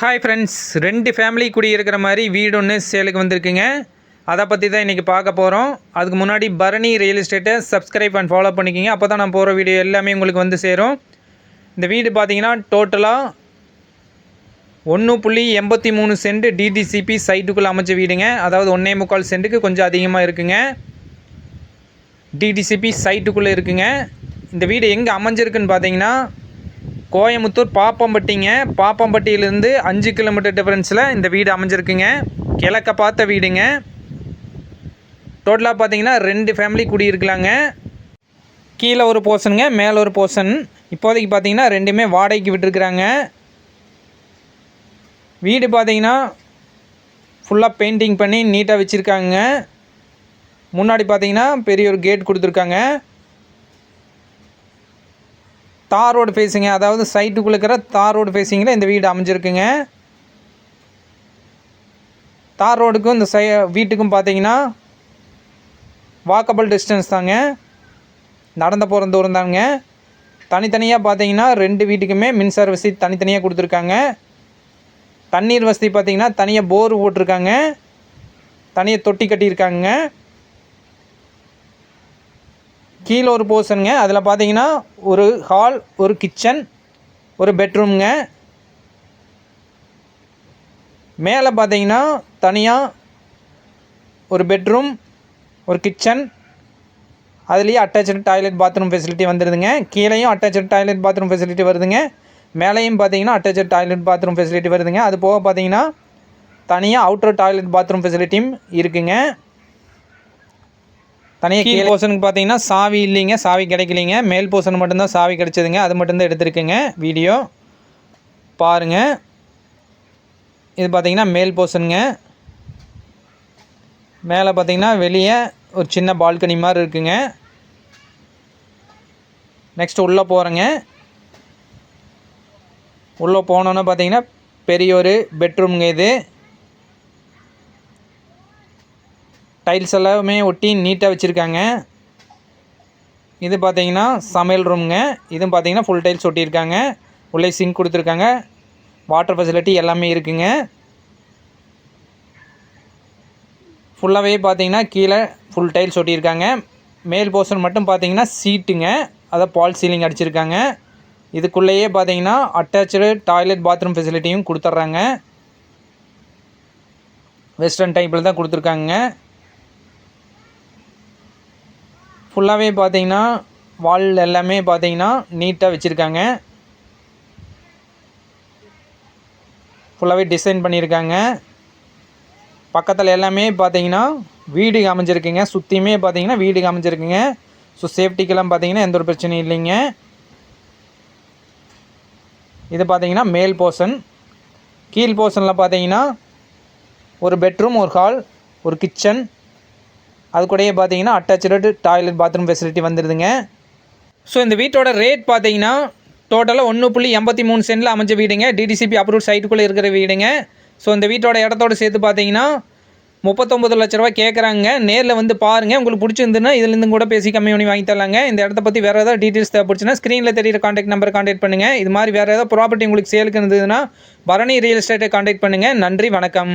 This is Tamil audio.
ஹாய் ஃப்ரெண்ட்ஸ் ரெண்டு ஃபேமிலி குடியிருக்கிற மாதிரி வீடு ஒன்று சேலுக்கு வந்திருக்குங்க. அதை பற்றி தான் இன்றைக்கி பார்க்க போகிறோம் அதுக்கு முன்னாடி பரணி ரியல் எஸ்டேட்டை சப்ஸ்கிரைப் அண்ட் ஃபாலோ பண்ணிக்கிங்க. அப்போ தான் நான் போகிற வீடியோ எல்லாமே உங்களுக்கு வந்து சேரும். இந்த வீடு பார்த்தீங்கன்னா டோட்டலாக ஒன்று புள்ளி எண்பத்தி மூணு சென்ட் டிடிசிபி சைட்டுக்குள்ளே அமைச்ச வீடுங்க. அதாவது ஒன்றே முக்கால் சென்ட்டுக்கு கொஞ்சம் அதிகமாக இருக்குங்க. டிடிசிபி சைட்டுக்குள்ளே இருக்குங்க. இந்த வீடு எங்கே அமைஞ்சிருக்குன்னு பார்த்தீங்கன்னா கோயமுத்தூர் பாப்பம்பட்டிங்க. பாப்பம்பட்டியிலேருந்து அஞ்சு கிலோமீட்டர் டிஃப்ரென்ஸில் இந்த வீடு அமைஞ்சிருக்குங்க. கிழக்க பார்த்த வீடுங்க. டோட்டலாக பார்த்தீங்கன்னா ரெண்டு ஃபேமிலி குடியிருக்கலாங்க. கீழே ஒரு போர்ஷனுங்க மேலே ஒரு போர்ஷன் இப்போதைக்கு பார்த்தீங்கன்னா ரெண்டுமே வாடகைக்கு விட்டுருக்குறாங்க. வீடு பார்த்தீங்கன்னா ஃபுல்லாக பெயிண்டிங் பண்ணி நீட்டாக வச்சுருக்காங்க. முன்னாடி பார்த்தீங்கன்னா பெரிய ஒரு கேட் கொடுத்துருக்காங்க. தார் ரோடு ஃபேஸிங்க அதாவது சைட்டுக்குள்ளே இருக்கிற தார் ரோடு ஃபேஸிங்கில் இந்த வீடு அமைஞ்சிருக்குங்க. தார் ரோடுக்கும் இந்த சை வீட்டுக்கும் பார்த்தீங்கன்னா வாக்கபிள் டிஸ்டன்ஸ் தாங்க. நடந்த போகிற தூரம் தாங்க. தனித்தனியாக பார்த்தீங்கன்னா ரெண்டு வீட்டுக்குமே மின்சார வசதி தனித்தனியாக கொடுத்துருக்காங்க. தண்ணீர் வசதி பார்த்தீங்கன்னா தனியாக போர் போட்டிருக்காங்க. தனியாக தொட்டி கட்டியிருக்காங்க. கீழே ஒரு போர்ஷனுங்க. அதில் பார்த்தீங்கன்னா ஒரு ஹால் ஒரு கிச்சன் ஒரு பெட்ரூம்ங்க. மேலே பார்த்தீங்கன்னா தனியாக ஒரு பெட்ரூம் ஒரு கிச்சன். அதுலேயே அட்டாச்சு டாய்லெட் பாத்ரூம் ஃபெசிலிட்டி வந்துடுதுங்க கீழேயும் அட்டாச்சு டாய்லெட் பாத்ரூம் ஃபெசிலிட்டி வருதுங்க. மேலேயும் பார்த்தீங்கன்னா அட்டாச்சு டாய்லெட் பாத்ரூம் ஃபெசிலிட்டி வருதுங்க. அது போக பார்த்தீங்கன்னா தனியாக அவுட்டர் டாய்லெட் பாத்ரூம் ஃபெசிலிட்டியும் இருக்குதுங்க தனியாக கீழ் போர்ஷனுக்கு பார்த்தீங்கன்னா சாவி இல்லைங்க சாவி கிடைக்கலிங்க. மேல் போர்ஷன் மட்டும்தான் சாவி கிடைச்சதுங்க. அது மட்டும்தான் எடுத்திருக்குங்க. வீடியோ பாருங்கள் இது பார்த்தீங்கன்னா மேல் போர்ஷனுங்க மேலே பார்த்தீங்கன்னா வெளியே ஒரு சின்ன பால்கனி மாதிரி இருக்குங்க. நெக்ஸ்ட் உள்ளே போகிறேங்க உள்ளே போனோன்னு பார்த்தீங்கன்னா பெரிய ஒரு பெட்ரூம்ங்க இது. டைல்ஸ் எல்லாமே ஒட்டி நீட்டாக வச்சுருக்காங்க. இது பார்த்தீங்கன்னா சமையல் ரூமுங்க. இதுவும் பார்த்தீங்கன்னா ஃபுல் டைல்ஸ் ஒட்டியிருக்காங்க. உள்ளே சிங்க் கொடுத்துருக்காங்க. வாட்டர் ஃபெசிலிட்டி எல்லாமே இருக்குங்க. ஃபுல்லாகவே பார்த்தீங்கன்னா கீழே ஃபுல் டைல்ஸ் ஒட்டியிருக்காங்க. மேல் போர்ஷன் மட்டும் பார்த்தீங்கன்னா சீட்டுங்க அதை பால் சீலிங் அடிச்சிருக்காங்க. இதுக்குள்ளேயே பார்த்தீங்கன்னா அட்டாச்சு டாய்லெட் பாத்ரூம் ஃபெசிலிட்டியும் கொடுத்துட்றாங்க வெஸ்டர்ன் டைப்பில் தான் கொடுத்துருக்காங்க. ஃபுல்லாகவே பார்த்தீங்கன்னா வால் எல்லாமே பார்த்தீங்கன்னா நீட்டாக வச்சுருக்காங்க. ஃபுல்லாகவே டிசைன் பண்ணியிருக்காங்க பக்கத்தில் எல்லாமே பார்த்தீங்கன்னா வீடு அமைஞ்சிருக்குங்க சுற்றியுமே பார்த்தீங்கன்னா வீடு அமைஞ்சிருக்குங்க ஸோ சேஃப்டிக்கெல்லாம் பார்த்தீங்கன்னா எந்த ஒரு பிரச்சனையும் இல்லைங்க. இது பார்த்தீங்கன்னா மேல் போர்ஷன் கீழ் போர்ஷனில் பார்த்தீங்கன்னா ஒரு பெட்ரூம் ஒரு ஹால் ஒரு கிச்சன் அது கூடயே பார்த்தீங்கன்னா அட்டாச்சு டாய்லெட் பாத்ரூம் ஃபெசிலிட்டி வந்துடுதுங்க ஸோ இந்த வீட்டோட ரேட் பார்த்தீங்கன்னா டோட்டலாக ஒன்று புள்ளி எண்பத்தி மூணு சென்டில் அமைஞ்ச வீடுங்க. டிடிசிபி அப்ரூவ் சைட்டுக்குள்ளே இருக்கிற வீடுங்க. ஸோ இந்த வீட்டோட இடத்தோட சேர்த்து பார்த்தீங்கன்னா முப்பத்தொம்பது லட்ச ரூபா கேட்குறாங்க நேரில் வந்து பாருங்கள் உங்களுக்கு பிடிச்சிருந்துன்னா இதுலேருந்து கூட பேசி கம்மி பண்ணி வாங்கி தரலாங்க. இந்த இடத்த பற்றி வேறு ஏதாவது டீட்டெயில்ஸ் தேவைப்படுச்சுன்னா ஸ்க்ரீனில் தெரியிற காண்டாக்ட் நம்பர் காண்டாக்ட் பண்ணுங்கள் இது மாதிரி வேறு ஏதாவது ப்ராப்பர்ட்டி உங்களுக்கு சேலுக்கு இருந்ததுன்னா பரணி ரியல் எஸ்டேட்டை காண்டாக்ட் பண்ணுங்கள் நன்றி வணக்கம்.